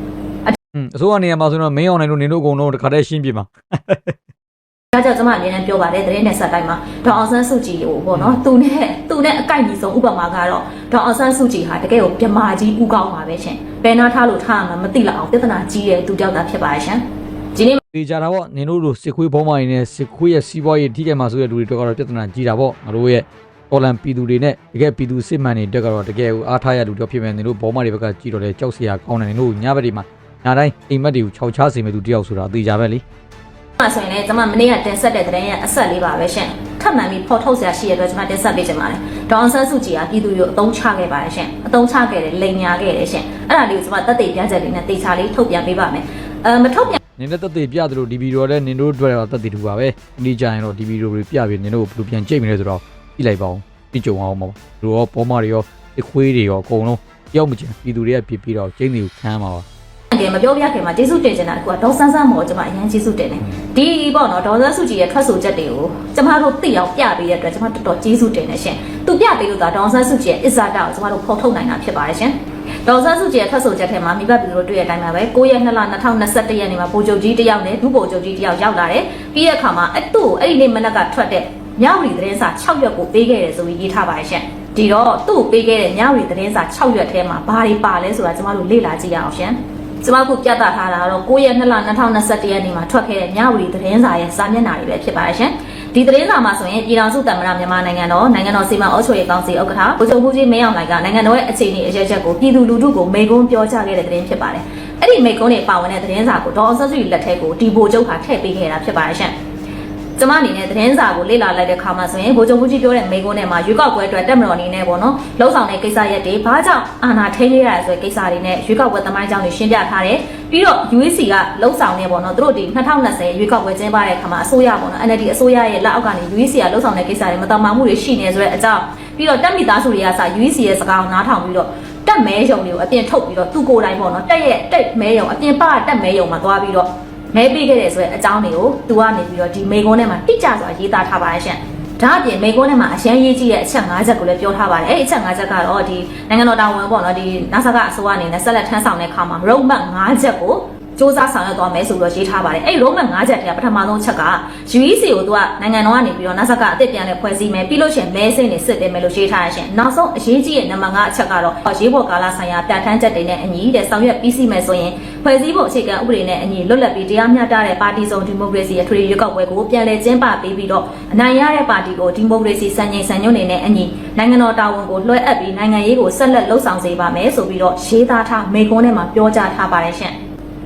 อืมအစိုးရနေရာမှာဆိုတော့မင်းအောင်နိုင်တို့နင်တို့အကုန်လုံးတခါတည်းရှင်းပြမှာဒါကြောင့်ကျမအရင်ကပြောပါတယ်သတင်းနဲ့ဆက်တိုင်းမှာဒေါအောင်ဆန်းစုကြည်ကိုပေါ့နော်သူနဲ့သူနဲ့အကိုက်ညီဆုံးဥပမာကတော့ဒေါအောင်ဆန်းစုကြည်ဟာတကယ်ကိုပြမာကြီးဥကောင်းပါပဲရှင်ဘယ်နာထားလို့ထားမှမသိလောက်အောင်ပြဿနာကြီးတဲ့သူတယောက်သားဖြစ်ပါရဲ့ရှင်ဒီနေ့။ဒီကြတာပေါ့နင်တို့လိုစစ်ခွေးဘောမိုင်းနဲ့စစ်ခွေးရဲ့စီးပွားရေးထိခိုက်မှာဆိုတဲ့လူတွေတော့ကတော့ပြဿနာကြီးတာပေါ့ငါတို့ရဲ့တော်လန်ပြည်သူတွေနဲ့တကယ်ပြည်သူစစ်မှန်တွေတက်ကတော့တကယ်ကိုအားထားရလူတော့ဖြစ်မယ်နင်တို့ဘောမိုင်းတွေဘက်ကကြည့်တော့လေကြောက်စရာကောင်းတယ်နင်တို့ညဘက်တွေမှာ ညာတိုင်းအိမ်မက်တွေကိုခြောက်ချားစေမဲ့သူတယောက်ဆိုတာအသေးကြပဲလေမှဆိုရင်လည်းကျွန်မမနေ့ကတင်ဆက်တဲ့တဲ့ရင်အဆက်လေးပါပဲရှင်ထပ်မှန်ပြီးဖော်ထုတ်စရာရှိရတဲ့အတွက်ကျွန်မတင်ဆက်ပေးချင်ပါတယ်ဒေါအောင်ဆန်းစုကြည်ကပြည်သူတွေကိုအသုံးချခဲ့ပါတယ်ရှင်အသုံးချခဲ့တယ်လိန်ညာခဲ့တယ်ရှင်အဲ့ဒါလေးကိုကျွန်မတက်သိပြချက်လေးနဲ့တေချာလေးထုတ်ပြန်ပေးပါမယ်အဲမထုတ်ပြန်နင်းတဲ့တက်သေးပြသလိုဒီဗီဒီယိုလည်းနင်တို့အတွက်တော့တက်သေးတူပါပဲဒီကြရင်တော့ဒီဗီဒီယိုတွေပြပြီးနင်တို့ဘယ်လိုပြန်ကြိတ်မလဲဆိုတော့ကြည့်လိုက်ပါဦးပြီးကြုံအောင်ပါဘလိုရောပေါ်မတွေရောအခွေးတွေရောအကုန်လုံးတယောက်မကျန်ပြည်သူတွေကဖြစ်ပြီးတော့ကျင်းတွေကိုခမ်းပါပါ တယ်မပြောပြခင်မှာကျေးဇူးတင်ချင်တာကဒေါ်ဆန်းဆန်းမော်ကျွန်မအရင်ကျေးဇူးတင်တယ်ဒီပေါ့နော်ဒေါ်ဆန်းစုကြည်ရဲ့ထွက်ဆိုချက်တွေကိုကျွန်မတို့သိအောင်ပြပေးတဲ့အတွက်ကျွန်မတော်တော်ကျေးဇူးတင်တယ်ရှင်သူပြပေးလို့သာဒေါ်ဆန်းစုကြည်ရဲ့အစ္ဆာတာကိုကျွန်မတို့ဖော်ထုတ်နိုင်တာဖြစ်ပါတယ်ရှင်ဒေါ်ဆန်းစုကြည်ရဲ့ထွက်ဆိုချက်ထဲမှာမိဘပြည်သူတို့တွေ့ရတဲ့အတိုင်းပါပဲ9ရက်2လ2021ရက်နေ့မှာဗိုလ်ချုပ်ကြီးတယောက်နဲ့ဒုဗိုလ်ချုပ်ကြီးတယောက်ရောက်လာတယ်ပြီးတဲ့အခါမှာအဲ့သူ့ကိုအဲ့ဒီနေ့မနက်ကထွက်တဲ့ညဝရီသတင်းစာ6ရက်ကိုပေးခဲ့တယ်ဆိုပြီးရေးထားပါတယ်ရှင်ဒီတော့သူ့ကိုပေးခဲ့တဲ့ညဝရီသတင်းစာ6ရက်ထဲမှာဘာတွေပါလဲဆိုတာကျွန်မတို့လေ့လာကြည့်ရအောင်ရှင် ကျမခုပြသထားတာကတော့9ရက်2လ2021ရက်နေ့မှာထွက်ခဲ့တဲ့မြဝတီသတင်းစာရဲ့စာမျက်နှာတွေပဲဖြစ်ပါတယ်ရှင်။ဒီသတင်းစာမှာဆိုရင်ပြည်ထောင်စုတမရမြန်မာနိုင်ငံတော်နိုင်ငံတော်စီမံအုပ်ချုပ်ရေးကောင်စီဥက္ကဋ္ဌဗိုလ်ချုပ်မှုကြီးမင်းအောင်လှိုင်ကနိုင်ငံတော်ရဲ့အခြေအနေအရေးချက်ကိုပြည်သူလူထုကိုမိန့်ခွန်းပြောကြားခဲ့တဲ့သတင်းဖြစ်ပါတယ်။အဲ့ဒီမိန့်ခွန်းတွေပါဝင်တဲ့သတင်းစာကိုဒေါ်အောင်ဆန်းစုကြည်လက်ထက်ကိုဒီဗိုလ်ချုပ်ဟာထည့်ပေးခဲ့တာဖြစ်ပါတယ်ရှင်။ ကျမအနေနဲ့သတင်းစာကိုလေ့လာလိုက်တဲ့ခါမှာဆိုရင်ဗိုလ်ချုပ်မှုကြီးပြောတဲ့မိန့်ခွန်းထဲမှာရွေးကောက်ပွဲအတွက်တက်မတော်အနေနဲ့ပေါ့နော်လှုပ်ဆောင်တဲ့ကိစ္စရက်တွေဘာကြောင့်အာဏာထိန်းခဲ့ရလဲဆိုတဲ့ကိစ္စတွေနဲ့ရွေးကောက်ပွဲသမိုင်းကြောင်းတွေရှင်းပြထားတယ်ပြီးတော့ UEC ကလှုပ်ဆောင်နေပေါ့နော်သူတို့ဒီ2020ရွေးကောက်ပွဲကျင်းပတဲ့အခါမှာအစိုးရပေါ့နော် NLD အစိုးရရဲ့လက်အောက်ကနေ UEC ကလှုပ်ဆောင်တဲ့ကိစ္စတွေမတမာမှုတွေရှိနေဆိုတဲ့အကြောင်းပြီးတော့တက်မိသားစုတွေကစ UEC ရဲ့စကားကိုနားထောင်ပြီးတော့တက်မဲယုံတွေကိုအပြင်ထုတ်ပြီးတော့သူကိုယ်တိုင်ပေါ့နော်တက်ရဲ့တက်မဲယုံအပြင်ပတက်မဲယုံမှာသွားပြီးတော့ မဲပေးခဲ့တယ်ဆိုတဲ့အကြောင်းတွေကိုသူကနေပြီးတော့ဒီမေကွန်းထဲမှာတိကျစွာရေးသားထားပါတယ်ရှင်ဒါအပြင်မေကွန်းထဲမှာအရန်ရေးကြည့်တဲ့အချက်၅ချက်ကိုလည်းပြောထားပါတယ်အဲ့ဒီအချက်၅ချက်ကတော့ဒီနိုင်ငံတော်တာဝန်ပေါ့နော်ဒီနာဆာကအစိုးရအနေနဲ့ဆက်လက်ထမ်းဆောင်တဲ့အခါမှာ roadmap ၅ချက်ကို စ조사ဆောင်ရွက်သွားမယ်ဆိုပြီးတော့ရေးထားပါတယ်အဲ့ဒီ roadmap ၅ချက်တည်းကပထမဆုံးချက်က UEC ကိုသူကနိုင်ငံတော်ကနေပြီးတော့နာဆာကအသစ်ပြန်လဲဖွဲ့စည်းမယ်ပြီးလို့ရှိရင်မဲစင်းတွေစစ်ပေးမယ်လို့ရေးထားရရှင်နောက်ဆုံးအရေးကြီးတဲ့နံပါတ်5အချက်ကတော့ရေးပေါ်ကာလဆိုင်ရာပြဋ္ဌာန်းချက်တွေနဲ့အညီတဲ့ဆောင်ရွက်ပြီးစီးမယ်ဆိုရင်ဖွဲ့စည်းဖို့အခြေခံဥပဒေနဲ့အညီလွတ်လပ်ပြီးတရားမျှတတဲ့ပါတီစုံဒီမိုကရေစီအထွေထွေရွေးကောက်ပွဲကိုပြန်လည်ကျင်းပပေးပြီးတော့အနိုင်ရတဲ့ပါတီကိုဒီမိုကရေစီစံချိန်စံညွှန်းတွေနဲ့အညီနိုင်ငံတော်တာဝန်ကိုလွှဲအပ်ပြီးနိုင်ငံရေးကိုဆက်လက်လှုပ်ဆောင်စေပါမယ်ဆိုပြီးတော့ရေးသားထားမိကွန်းထဲမှာပြောကြားထားပါတယ်ရှင်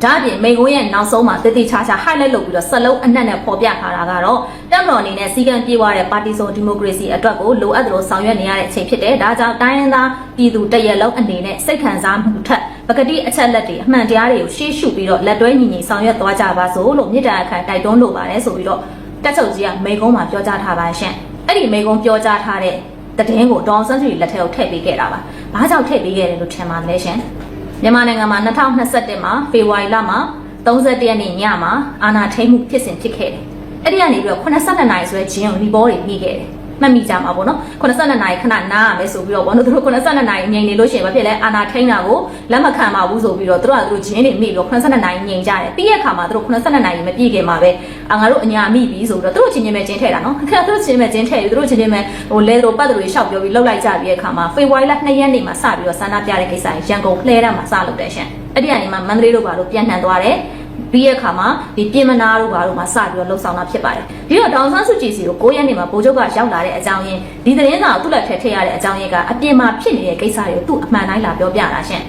ဒါအပြင်မိန်ကုန်းရဲ့နောက်ဆုံးမှာတတိချာချာ highlight လုပ်ပြီးတော့စလုံးအနက်နဲ့ပေါ်ပြထားတာကတော့တက်မတော်အနေနဲ့စီကံပြေးသွားတဲ့ပါတီစုံဒီမိုကရေစီအတွက်ကိုလိုအပ်သလိုဆောင်ရွက်နေရတဲ့အချိန်ဖြစ်တယ်။ဒါကြောင့်တိုင်းရင်းသားပြည်သူတရက်လုံးအနေနဲ့စိတ်ခံစားမှုထက်ပကတိအချက်လက်တွေအမှန်တရားတွေကိုရှေ့ရှုပြီးတော့လက်တွဲညီညီဆောင်ရွက်သွားကြပါစို့လို့မြစ်တာအခါတိုက်တွန်းလိုပါတယ်ဆိုပြီးတော့တက်ချုပ်ကြီးကမိန်ကုန်းမှာပြောကြားထားပါရှင်။အဲ့ဒီမိန်ကုန်းပြောကြားထားတဲ့တည်င်းကိုဒေါအောင်ဆန်းစုကြည်လက်ထက်ကိုထည့်ပေးခဲ့တာပါ။ဘာကြောင့်ထည့်ပေးခဲ့တယ်လို့ထင်ပါလဲရှင်။ မြန်မာနိုင်ငံမှာ2021မှာဖေဖော်ဝါရီလမှာ31ရက်နေ့ညမှာအာဏာထိန်းမှုဖြစ်စဉ်ဖြစ်ခဲ့တယ်။အဲ့ဒီကနေပြီးတော့82နာရီဆိုရဲဂျင်းကိုရီဘောတွေပြီးခဲ့တယ်။ မှတ်မိကြမှာပေါ့နော်82နာရီခဏနားရမယ်ဆိုပြီးတော့ဘောနော်သူတို့82နာရီငြိမ်နေလို့ရှိရင်ဘာဖြစ်လဲအာဏာထိန်းတာကိုလက်မခံပါဘူးဆိုပြီးတော့သူတို့ကသူတို့ဂျင်းတွေမိပြီးတော့82နာရီငြိမ်ကြတယ်။ပြီးရခါမှာသူတို့82နာရီမပြည့်ခင်မှာပဲအာငါတို့အညာမိပြီဆိုပြီးတော့သူတို့ချင်းချင်းပဲဂျင်းထည့်တာနော်။အခါသူတို့ချင်းချင်းပဲဂျင်းထည့်ပြီးသူတို့ချင်းချင်းပဲဟိုလဲတို့ပတ်တို့ရှောက်ပြောပြီးလှုပ်လိုက်ကြပြီးတဲ့ခါမှာဖေဖော်ဝါရီလ2ရက်နေ့မှာစပြီးတော့ဆန္ဒပြတဲ့ကိစ္စရန်ကုန်လှဲတန်းမှာစလုပ်တယ်ရှင်။အဲ့ဒီကနေမှမန္တလေးတို့ဘာလို့ပြန်နှံသွားတယ်။ ပြီးရခါမှာဒီပြင်မနာတို့ဘာတို့မှာစပြီးတော့လှုပ်ဆောင်တာဖြစ်ပါတယ်ပြီးတော့ဒေါအောင်ဆန်းစုကြည်စီကို9ရက်နေ့မှာဗိုလ်ချုပ်ကရောက်လာတဲ့အကြောင်းရင်းဒီသတင်းစာကိုသူ့လက်ထက်ထည့်ရတဲ့အကြောင်းရင်းကအပြင်မှာဖြစ်နေတဲ့ကိစ္စတွေကိုသူ့အမှန်တိုင်းလာပြောပြတာရှင်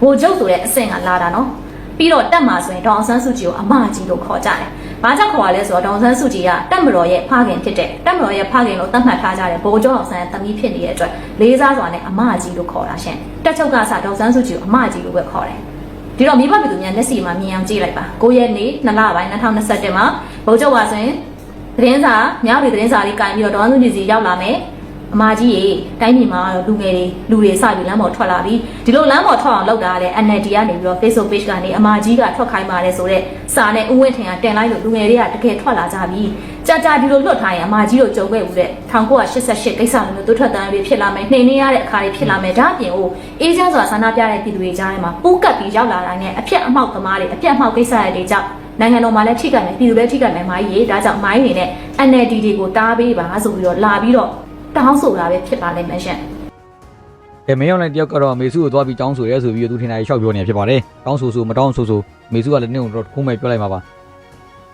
ဗိုလ်ချုပ်ဆိုတဲ့အဆင့်ကလာတာနော်ပြီးတော့တက်မှာဆိုရင်ဒေါအောင်ဆန်းစုကြည်ကိုအမကြီးလို့ခေါ်ကြတယ်။ဘာကြောင့်ခေါ်ရလဲဆိုတော့ဒေါအောင်ဆန်းစုကြည်ကတက်မတော်ရဲ့ဖခင်ဖြစ်တဲ့တက်မတော်ရဲ့ဖခင်လို့သတ်မှတ်ထားကြတဲ့ဗိုလ်ချုပ်အောင်ဆန်းရဲ့သမီးဖြစ်နေတဲ့အတွက်လေးစားစွာနဲ့အမကြီးလို့ခေါ်တာရှင်။တက်ချုပ်ကစဒေါအောင်ဆန်းစုကြည်ကိုအမကြီးလို့ပဲခေါ်တယ်။ ဒီတော့မိဘပြည်သူများလက်စီမှာမြင်အောင်ကြည့်လိုက်ပါ9ရက်နေ့2လပိုင်း2021မှာဗိုလ်ချုပ်ပါဆိုရင်သတင်းစာမြောက်ပြည်သတင်းစာလေးကင်ပြီးတော့ဒေါ်စုကြည်စီရောက်လာမယ် အမကြီးရေတိုင်းပြည်မှာလူငယ်တွေလူတွေစပြီးလမ်းပေါ်ထွက်လာပြီးဒီလိုလမ်းပေါ်ထွက်အောင်လုပ်တာကလည်း NLD ကနေပြီးတော့ Facebook page ကနေအမကြီးကထွက်ခိုင်းပါတယ်ဆိုတော့စာနဲ့ဥဝင်းထင်ကတင်လိုက်လို့လူငယ်တွေကတကယ်ထွက်လာကြပြီကြာကြာဒီလိုလွတ်ထားရင်အမကြီးတို့ကြုံခဲ့ဘူးတဲ့1988ကိစ္စမျိုးသူထွက်တန်းတွေဖြစ်လာမယ်နှိမ်နေရတဲ့အခါတွေဖြစ်လာမယ်ဒါအပြင်ဟိုအေးချမ်းစွာဆန္ဒပြတဲ့ပြည်သူတွေကြားထဲမှာပူးကပ်ပြီးရောက်လာတိုင်းနဲ့အပြက်အမှောက်သမားတွေအပြက်အမှောက်ကိစ္စတွေကြောင့်နိုင်ငံတော်မှာလည်းထိခိုက်မယ်ပြည်သူလည်းထိခိုက်မယ်မာကြီးရေဒါကြောင့်မိုင်းနေနဲ့ NLD တွေကိုတားပေးပါဆိုပြီးတော့လာပြီးတော့ တောင်းဆိုတာပဲဖြစ်ပါလိမ့်မယ်ရှင်ကဲမင်းအောင်လည်းတယောက်ကတော့မေစုကိုသွားပြီးတောင်းဆိုရဲဆိုပြီးသူထင်တာရှောက်ပြောနေဖြစ်ပါတယ်တောင်းဆိုဆိုမတောင်းဆိုဆိုမေစုကလည်းနင့်ကိုတော့ခုံးမဲ့ပြောလိုက်မှာပါ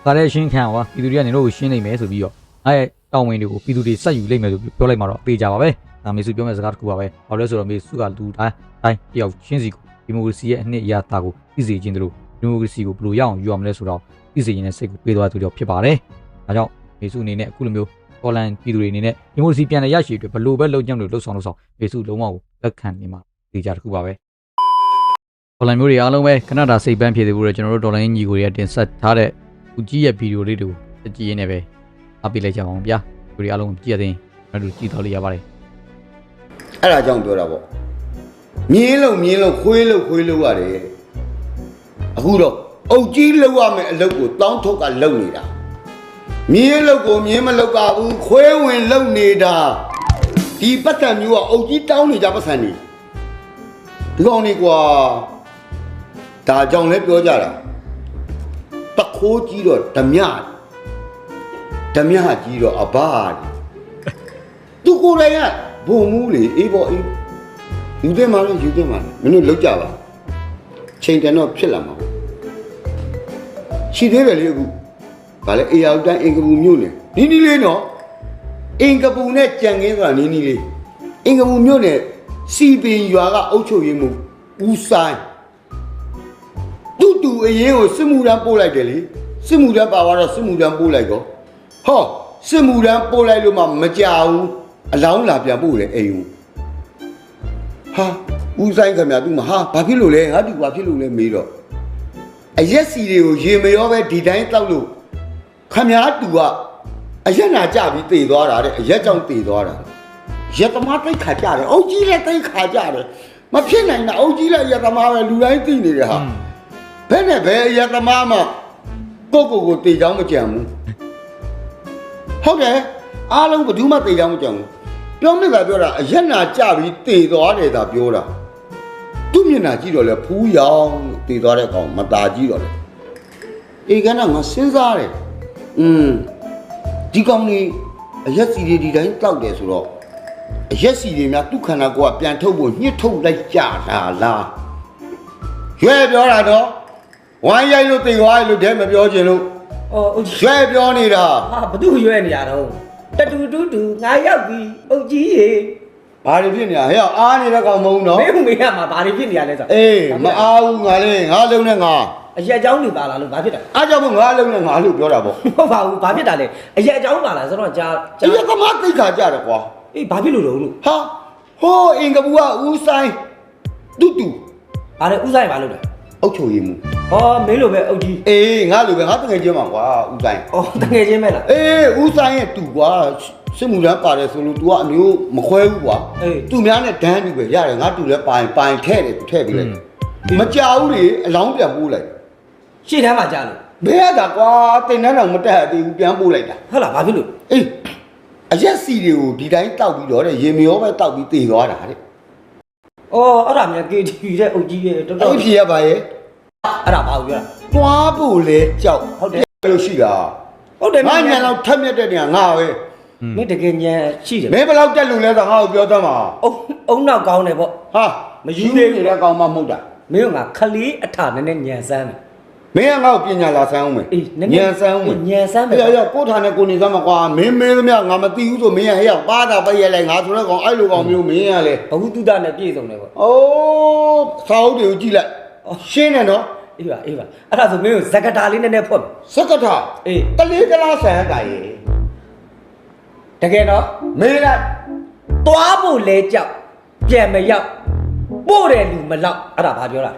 ဒါလည်းရှင်းခံပါပြည်သူတွေကနင်တို့ကိုရှင်းနိုင်မယ်ဆိုပြီးတော့အဲတောင်းဝင်တွေကိုပြည်သူတွေစက်ယူလိုက်မယ်ဆိုပြီးပြောလိုက်မှာတော့အသေးကြပါပဲဒါမေစုပြောမဲ့စကားတစ်ခုပါပဲဘာလို့လဲဆိုတော့မေစုကလူတိုင်းတိုင်းတယောက်ရှင်းစီကိုဒီမိုကရေစီရဲ့အနှစ်အရာတာကိုသိစေခြင်းတို့ဒီမိုကရေစီကိုဘယ်လိုရအောင်ယူရမလဲဆိုတော့သိစေရင်လည်းစိတ်ကိုပေးသွားသူတော့ဖြစ်ပါတယ်။ဒါကြောင့်မေစုအနေနဲ့အခုလိုမျိုး ပေါ်လန်ပြည်သူတွေအနေနဲ့ဒီမိုကရေစီပြန်လည်ရရှိအတွက်ဘယ်လိုပဲလုပ်ကြမလို့လှုပ်ဆောင်လို့ဆောင်မေစုလုံးဝကိုလက်ခံနေမှာဒီကြတစ်ခုပါပဲ။ပေါ်လန်မျိုးတွေအားလုံးပဲခဏတာစိတ်ပန်းဖြစ်သေးဘူးလေကျွန်တော်တို့ဒေါ်လာရင်းညီကိုတွေကတင်ဆက်ထားတဲ့ဦးကြီးရဲ့ဗီဒီယိုလေးတွေကိုကြည့်ရင်းနဲ့ပဲအားပေးလိုက်ကြပါအောင်ဗျာ။ဒီတွေအားလုံးကြည့်ရတဲ့ကျွန်တော်တို့ကြည့်တော်လေးရပါတယ်။အဲ့ဒါကြောင့်ပြောတာပေါ့မြင်းလို့မြင်းလို့ခွေးလို့ခွေးလို့ရတယ်အခုတော့အုတ်ကြီးလောက်ရမယ်အလုပ်ကိုတောင်းထုတ်ကလုပ်နေတာ မြင်းလို့ကိုမြင်းမလောက်ကဘူးခွေးဝင်လုပ်နေတာဒီပတ်စံမျိုးကအုတ်ကြီးတောင်းနေကြပတ်စံနေဒီကောင်นี่ကွာဒါကြောင့်လည်းပြောကြတာတခိုးကြီးတော့ဓမြဓမြကြီးတော့အဘတယ်သူကိုယ်တိုင်ကဘုံမူးလေအေးပေါ့အေးယူတယ်မလားယူတယ်မလားမင်းတို့လောက်ကြပါချိန်တန်တော့ဖြစ်လာမှာပေါ့ရှိသေးတယ်လေအခု ဗာလေအေရောက်တန်းအင်ကပူမြို့လေနီးနီးလေးနော်အင်ကပူနဲ့ကြံငင်းဆိုတာနီးနီးလေးအင်ကပူမြို့နဲ့စီပင်ရွာကအုပ်ချုပ်ရေးမှုဦးဆိုင်တူတူအရင်ကိုစစ်မှုတန်းပို့လိုက်တယ်လေစစ်မှုတန်းပါသွားတော့စစ်မှုတန်းပို့လိုက်ကောဟောစစ်မှုတန်းပို့လိုက်လို့မှမကြဘူးအလောင်းလာပြန်ပို့တယ်အိမ်ကိုဟာဦးဆိုင်ခင်ဗျာသူမဟာဘာဖြစ်လို့လဲငါတူဘာဖြစ်လို့လဲမေးတော့အရက်စီတွေကိုရေမရောပဲဒီတိုင်းတောက်လို့ ခင်ဗျာတူကအရက်နာကြပြီးတည်သွားတာတဲ့အရက်ကြောင့်တည်သွားတာရက်သမားတိတ်ခါကြတယ်အုတ်ကြီးလည်းတိတ်ခါကြတယ်မဖြစ်နိုင်တာအုတ်ကြီးလည်းရက်သမားပဲလူတိုင်းသိနေတယ်ဟာဘယ်နဲ့ဘယ်ရက်သမားမှကိုယ့်ကိုယ်ကိုတည်ချောင်းမကြံဘူးဟုတ်တယ်အားလုံးဘယ်သူမှသိကြမကြဘူးပြောမိတာပြောတာအရက်နာကြပြီးတည်သွားတယ်သာပြောတာသူ့မျက်နှာကြည့်တော့လဲဖူးရောင်တည်သွားတဲ့ကောင်မตาကြည့်တော့လေအေကနာငါစဉ်းစားတယ် อืมဒီကောင်နေအရက်စီတွေဒီတိုင်းတောက်တယ်ဆိုတော့အရက်စီတွေများသူ့ခန္ဓာကိုယ်ကပြန်ထုတ်ဖို့ညှစ်ထုတ်လိုက်ကြတာလားရွဲပြောတာတော့ဝိုင်းရိုက်လို့တိတ်သွားလို့တည်းမပြောချင်လို့အော်အုတ်ကြီးရွဲပြောနေတာဟာဘသူရွဲနေရတော့တတူတူတူငါရောက်ပြီအုတ်ကြီးရေဘာတွေဖြစ်နေရဟဲ့အောင်အားနေတဲ့ကောင်မဟုတ်နော်မင်းမေကမှာဘာတွေဖြစ်နေရလဲဆိုအေးမအားဘူးငါလည်းငါလုံးနဲ့ငါ အရက်အကြောင်းတွေပါလာလို့ဘာဖြစ်တာ အားကြောင့်မို့ငါလုံးနဲ့ငါလို့ပြောတာပေါ့ ဟုတ်ပါဘူးဘာဖြစ်တာလဲအရက်အကြောင်းပါလာဆိုတော့ကြာ ဒီ ကြာ ကမသိခါကြတယ်ကွာ အေးဘာဖြစ်လို့တော့လို့ ဟာဟိုးအင်ကပူကဦးဆိုင်တူတူ ဘာလဲဥဆိုင်ဘာလို့လဲ အုတ်ချိုရည်မှု ဟောမင်းလိုပဲအုတ်ကြီး အေးငါလိုပဲငါတကယ်ချင်းမှာကွာဦးဆိုင် အော်တကယ်ချင်းပဲလား အေးဦးဆိုင်ရဲ့တူကွာစစ်မှုတန်းပါတယ်ဆိုလို့ तू ကအမျိုးမခွဲဘူးကွာ အေး သူများနဲ့ဒန်းတူပဲရတယ်ငါတူလဲပိုင်ပိုင်ထဲ့တယ်သူထဲ့ပြီးလိုက် อืม မကြောက်ဘူးလေအလောင်းပြန်ပို့လိုက် ရှေ့တန်းမှာကြာလို့ဘယ်ရတာကွာတင်တန်းတော့မတက်သေးဘူးပြန်ပို့လိုက်တာဟုတ်လားဘာဖြစ်လို့အေးအရက်စီတွေကိုဒီတိုင်းတောက်ပြီးတော့တဲ့ရေမရောပဲတောက်ပြီးတည်သွားတာတဲ့အော်အဲ့ဒါမြန် KTV တဲ့အုတ်ကြီးရဲ့တော်တော်အဲ့ဖြေရပါရဲ့အဲ့ဒါဘာကိုပြောတာတွားဖို့လဲကြောက်ဟုတ်တယ်လို့ရှိတာဟုတ်တယ်ငါညာတော့ထက်မြက်တဲ့နေရာငါပဲမင်းတကယ်ညံရှိတယ်မင်းဘယ်လောက်တက်လို့လဲဆိုငါ့ကိုပြောသမ်းပါအုံအုံနောက်ကောင်းတယ်ပေါ့ ဟာမယူသေးဘူး နေတဲ့ကောင်မှမဟုတ်တာ မင်းကငါခလေးအထာနဲ့နဲ့ညံစမ်းတယ် မင်းကငါ့ကိုပညာလာဆန်းအောင်မယ်အေးနည်းနည်းညံဆန်းအောင်မယ်ညံဆန်းမယ်အေးအေးကိုထားနဲ့ကိုနေစမ်းမကွာမင်းမင်းသမျှငါမသိဘူးဆိုမင်းရဟဲ့ရောက်ပါတာပဲရလိုက်ငါဆိုတဲ့ကောင်အဲ့လိုကောင်မျိုးမင်းရလေဘဝတုဒ္ဒနဲ့ပြည့်စုံတယ်ပေါ့အိုးစာအုပ်တွေကိုကြည့်လိုက်ရှင်းတယ်နော်အေးပါအေးပါအဲ့ဒါဆိုမင်းကိုဇကတာလေးနည်းနည်းဖွက်မယ် စက္ကထအေး တလေးကလားဆန်တိုင်ရေတကယ်တော့မေးလိုက်သွားဖို့လဲကြောက်ပြန်မရောက်ပို့တယ်လူမလောက်အဲ့ဒါဘာပြောတာ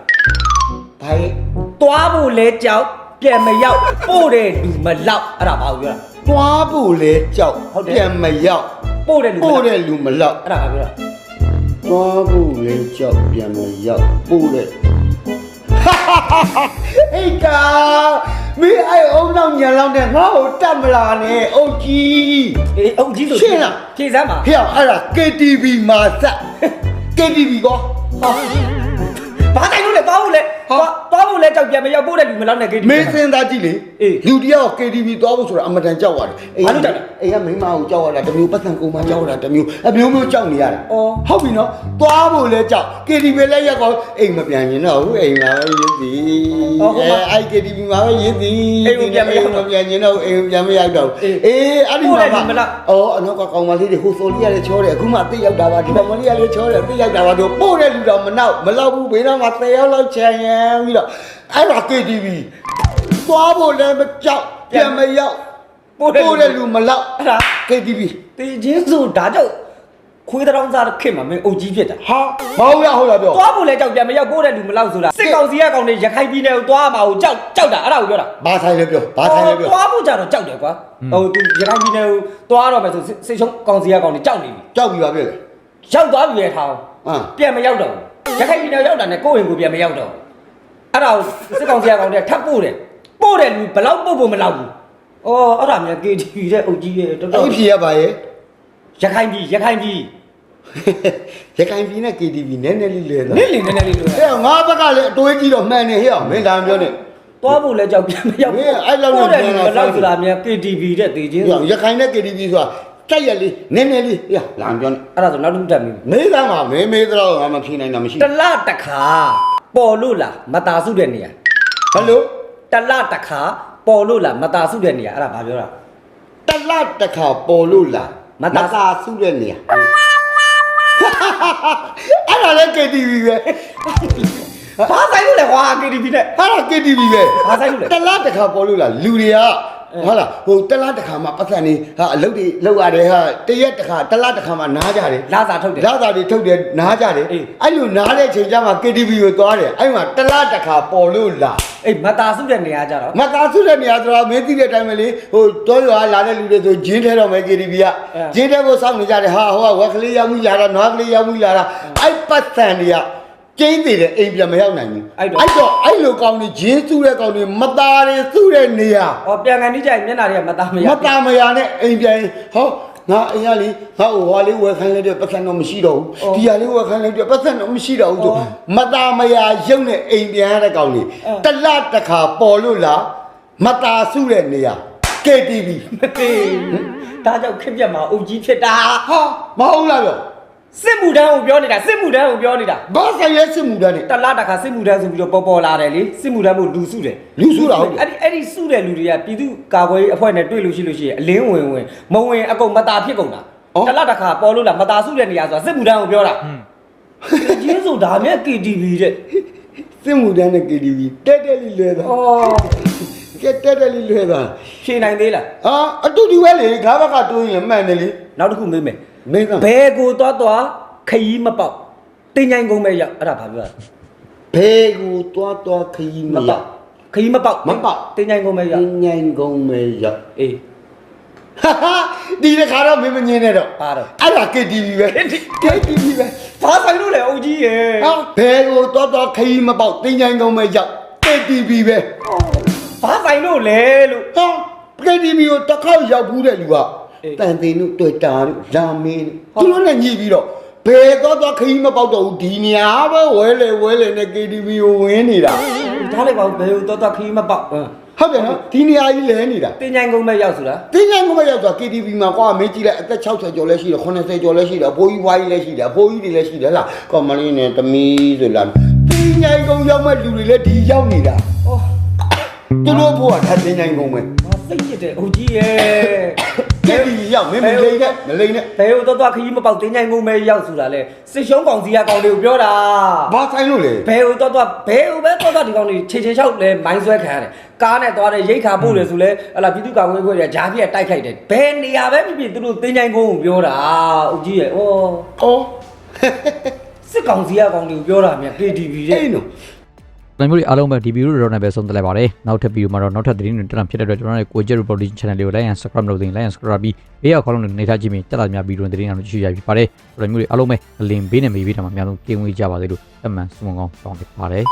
ဘာရဲ့ သွားဖို့လဲကြောက်ပြန်မရောက်ပို့တယ်လူမလောက်အဲ့ဒါဘာကိုပြောတာတွားဖို့လဲကြောက်ဟုတ်တယ် ပြန်မရောက်ပို့တယ်လူမပို့လောက်တဲ့လူမလောက်အဲ့ဒါဘာပြောတာတွားဖို့လဲကြောက်ပြန်မရောက်ပို့တဲ့ဟေးကာမင်းအဲ့အုံနောက်ညံလောက်တဲ့ငါ့ကိုတတ်မလားနဲ့အုတ်ကြီး အေးအုတ်ကြီးဆိုရှင်းလား ဖြေစမ်းပါဟဲ့အဲ့ဒါ KTV မှာစက် KTV ကော ဟာဘာတိုင်းလို့လဲသွားဖို့လဲဟာသွား သွားဖို့လဲကြောက်ပြန်မရောက်ပို့တယ်လူမလောက်နဲ့ကိတ္တိမင်းစဉ်းစားကြည့်လေအေးလူတယောက် KTV သွားဖို့ဆိုတာအမတန်ကြောက်ရတယ်ဘာလို့ကြောက်လဲအေးကမိန်းမကိုကြောက်ရတာတစ်မျိုးပတ်စံကုန်မှကြောက်ရတာတစ်မျိုးအမျိုးမျိုးကြောက်နေရတယ်အော်ဟုတ်ပြီနော်သွားဖို့လဲကြောက် KTV လဲရက်ကောအိမ်မပြန်ရင်တော့ဘူးအိမ်မှာပဲရည်သည်အော်ဟုတ်ပါအဲ IKTV မှာပဲရည်သည်အိမ်ကိုပြန်မရောက်တော့မပြန်ရင်တော့အိမ်ကိုပြန်မရောက်တော့အေးအေးအဲ့ဒီပို့တယ်မှာဒီမလားအော်အနောက်ကကောင်မလေးတွေဟိုဆိုလေးရလေချောတယ်အခုမှသိရောက်တာပါဒီကောင်မလေးရလေချောတယ်သိရောက်တာပါတို့ပို့တဲ့လူတော်မနောက်မလောက်ဘူးဘေးတော့မှသေရောက်လောက်ချင်ရင်ပြီးတော့အဲ့ဒါ KTV သွားဖို့လည်းမကြောက်ပြန်မရောက်ပို့တဲ့လူပို့တဲ့လူမလောက်အဲ့ဒါ KTV တေချင်းဆိုဒါကြောင့်ခွေးတောင်စားခင်မှာမင်းအုပ်ကြီးဖြစ်တာဟာမဟုတ်ရဟုတ်လားပြောသွားဖို့လဲကြောက်ပြန်မရောက်ပို့တဲ့လူမလောက်ဆိုတာစစ်ကောင်စီကကောင်တွေရခိုင်ပြည်နယ်ကိုသွားမှာကိုကြောက်ကြောက်တာအဲ့ဒါကိုပြောတာဘာဆိုင်လဲပြောဘာဆိုင်လဲပြောသွားဖို့ကြတော့ကြောက်တယ်ကွာဟိုသူရခိုင်ပြည်နယ်ကိုသွားတော့မယ်ဆိုစစ်စစ်ချုံကောင်စီကကောင်တွေကြောက်နေပြီကြောက်ပြီပါပြည့်လေရောက်သွားပြီရဲ့ထောင်းဟမ်ပြန်မရောက်တော့ဘူးရခိုင်ပြည်နယ်ရောက်တာနဲ့ကိုယ့်ဝင်ကိုပြန်မရောက်တော့ဘူး အဲ့ဒါကိုစစ်ကောင်စီကကောင်တွေထပ်ပို့တယ်ပို့တယ်လူဘယ်လောက်ပို့ဖို့မလောက်ဘူးအော်အဲ့ဒါမြန် KTV တဲ့အုပ်ကြီးရဲ့တော်တော်အဲ့ဖြေရပါရဲ့ရခိုင်ပြည်ရခိုင်ပြည်ရခိုင်ပြည်နဲ့ KTV နည်းနည်းလေးလဲတော့နည်းလင်းနည်းနည်းလေးလို့ဟဲ့ငါဘက်ကလည်းအတွေးကြီးတော့မှန်နေဟဲ့အောင်မင်းဒါမပြောနဲ့သွားဖို့လဲကြောက်ပြန်မရောက်မင်းအဲ့လောက်နဲ့ပို့တယ်လူပြန်ဘလာယ်လောက်ဆိုတာမြန် KTV တဲ့တေချင်းဆိုရခိုင်နဲ့ KTV ဆိုတာတိုက်ရလေးနည်းနည်းလေးဟဲ့လာမပြောနဲ့အဲ့ဒါဆိုနောက်တစ်ခုတက်ပြီမေးသားမှာမေးမေးတော့ငါမဖြေနိုင်တာမရှိတလတစ်ခါ ပေါ်လို့လားမတာစုတဲ့နေရာဘယ်လိုတလတစ်ခါပေါ်လို့လားမတာစုတဲ့နေရာအဲ့ဒါဘာပြောတာတလတ်တစ်ခါပေါ်လို့လားမသားသာစုတဲ့နေရာအဲ့ဒါလည်း KTV ပဲဘာဆိုင်လို့လဲကွာ KTV နဲ့ဟာလား KTV ပဲဘာဆိုင်လို့လဲတလတ်တစ်ခါပေါ်လို့လားလူတွေက ဟုတ်လားဟိုတလတ်တစ်ခါမှပတ်သက်နေဟာအလုပ်တွေလုပ်ရတယ်ဟာတရက်တစ်ခါတလတ်တစ်ခါမှနားကြတယ်လာစာထုတ်တယ်လာတာတွေထုတ်တယ်နားကြတယ်အေးအဲ့လိုနားတဲ့အချိန်ကျမှ KTV ကိုသွားတယ်အဲ့မှာတလားတစ်ခါပေါ်လို့လားအေးမတာစုတဲ့နေရာကြတော့မသာစုတဲ့နေရာဆိုတော့မင်းသိတဲ့အတိုင်းပဲလေဟိုတောရွာလာတဲ့လူတွေဆိုဂျင်းထဲတော့မယ် KTV ကအဲဂျင်းထဲကိုစောင့်နေကြတယ်ဟာဟိုကဝက်ကလေးရောက်ပြီလာတာနွားကလေးရောက်ပြီလာတာအဲ့ပတ်စံတွေက ကျင်းသေးတယ်အိမ်ပြန်မရောက်နိုင်ဘူးအဲ့တော့အဲ့တော့အဲ့လိုကောင်းနေဂျင်းစုတဲ့ကောင်းနေမသားတွေစုတဲ့နေရာဟောပြန်ကန်နေကြရင်မျက်နှာတွေကမတာမရမသားမရနဲ့အိမ်ပြန်ရင်ဟောငါအိမ်ကလေငါ့ဟိုဟွာလေးဝယ်ခိုင်းလိုက်တဲ့ပတ်စံတော့မရှိတော့ဘူးဒီဟာလေးဝယ်ခိုင်းလိုက်တဲ့ပတ်စံတော့မရှိတော့ဘူးဆိုမသားမရရုပ်နဲ့အိမ်ပြန်ရတဲ့ကောင်းနေတလတ်တစ်ခါပေါ်လို့လားမသားစုတဲ့နေရာ KTV မတေဒါကြောင့်ခက်ပြတ်မှာအုပ်ကြီးဖြစ်တာဟာမဟုတ်လားပြော စစ်မှုတန်းကိုပြောနေတာစစ်မှုတန်းကိုပြောနေတာဘာဆိုင်ရဲစစ်မှုတန်းနဲ့တလားတစ်ခါစစ်မှုတန်းဆိုပြီးတော့ပေါ်ပေါ်လာတယ်လေစစ်မှုတန်းကိုလူစုတယ်လူစုတာဟုတ်တယ်အဲ့ဒီအဲ့ဒီစုတဲ့လူတွေကပြည်သူကာကွယ်ရေးအဖွဲ့နဲ့တွေ့လို့ရှိလို့ရှိရင်အလင်းဝင်ဝင်မဝင်အကုန်မတာဖြစ်ကုန်တာအော်တလားတစ်ခါပေါ်လို့လားမတာစုတဲ့နေရာဆိုတာစစ်မှုတန်းကိုပြောတာကျင်းဆိုဒါမြဲ KTV တဲ့စစ်မှုတန်းနဲ့ KTV တက်တက်လေးလွဲတာအော်ကဲတက်တက်လေးလွဲတာဖြေနိုင်သေးလားဟာအတူတူပဲလေငါဘက်ကတိုးရင်မှန်တယ်လေနောက်တစ်ခုမေးမယ် မင်းကဘဲကိုသွားသွားခยีမပေါက်တင်ញိုင်ကုန်ပဲရောက်အဲ့ဒါဘာပြောလဲဘဲကိုတွားတွားခยีမမပေါရောက်က်ခยีမပေါက်မပေါက်တင်ញိုင်ကုန်ပဲရောက်ညင်ကုန်မဲရောက်အေးဟာဟာဒီတစ်ခါတော့မင်းမငင်းနဲ့တော့ပါတော့အဲ့ဒါ KTV ပဲ KTV ပဲဘာဆိုင်လို့လဲအုပ်ကြီးရေဟာဘဲကိုတွားတွားခยีမပေါက်တင်ညင်ကုန်မဲရောက် KTV ပဲဘာဆိုင်လို့လဲလို့ဟာ KTV ကိုတစ်ခေါက်ရောက်ဘူးတဲ့လူက တန်တင်တို့တွေ့တာတို့လာမင်းတို့သူတို့နဲ့ညှိပြီးတော့ဘဲသွားသွားခရီးမပေါက်တော့ဘူးဒီနေရာပဲဝဲလေဝဲလေနဲ့ KTV ကိုဝင်နေတာ ဒါလည်းပါဘယ်ကိုသွားသွားခရီးမပေါက်ဟမ် ဟုတ်တယ်နော်ဒီနေရာကြီးလဲနေတာ တင်ញိုင်ကုန်ပဲရောက်ဆိုတာ တင်းញံကမရောက်တော့ KTV မှာကွာမင်းကြည့်လိုက်အသက်60ကျော်လဲရှိတယ်80ကျော်လဲရှိတယ်အဖိုးကြီးဝိုင်းလဲရှိတယ်အဖိုးကြီးတွေလဲရှိတယ်လားကောမလေးနဲ့တမီးဆိုလားတင်းញံကုန်ရောက်မဲ့လူတွေလဲဒီရောက်နေတာ အော် သူတို့ဘိုးကထပ်တင်းញံကုန်ပဲ ဘာစိတ်ညစ်တယ်အု ပ်ကြီးရေ KTV ရောက်မင်းမလိမ့်နဲ့မလိမ့်နဲ့ဘယ်ကိုသွားသွားခရီးမပေါက်တင်ញိုင်ကုန်ပဲရောက်ဆိုတာလေစစ်ရှုံးကောင်စီကကောင်တွေကိုပြောတာဘာဆိုင်လို့လဲဘယ်ကိုသွားသွားဘယ်ကိုပဲသွားသွားဒီကောင်တွေခြေချေလျှောက်လဲမိုင်းဆွဲခံရတယ်ကားနဲ့သွားတယ်ရိတ်ခါပို့တယ်ဆိုလဲဟလာပြည်သူ့ကောင်ဝေးခွဲတွေကဂျားပြက်တိုက်ခိုက်တယ်ဘယ်နေရာပဲဖြစ်ဖြစ်သူတို့တင်ញိုင်ကုန်ကိုပြောတာအုပ်ကြီးရေဩအော်စစ်ကောင်စီကကောင်တွေကိုပြောတာမြန် KTV တဲ့အေးနော် ဒါမျိုးလေးအားလုံးပဲဒီဗီဒီယိုတော့လည်းပဲဆုံးသက်လိုက်ပါတယ်နောက်ထပ်ဗီဒီယိုမှာတော့နောက်ထပ်သတင်းတွေတက်လာဖြစ်တဲ့အတွက်ကျွန်တော်တို့ကိုကြက် reporting channel လေးကို like and subscribe လုပ်သင် like and subscribe ပြီးဘေးရောက်ခေါင်းလုံးနေထားကြည့်ပြီးတက်လာများဗီဒီယိုသတင်းတွေရှိရပြီပါတယ်ဒါမျိုးလေးအားလုံးပဲအလင်ဘေးနဲ့မေးပြီးတော့မှအများဆုံးကင်းဝေးကြပါစေလို့အမှန်စုံကောင်းတောင်းပေးပါတယ်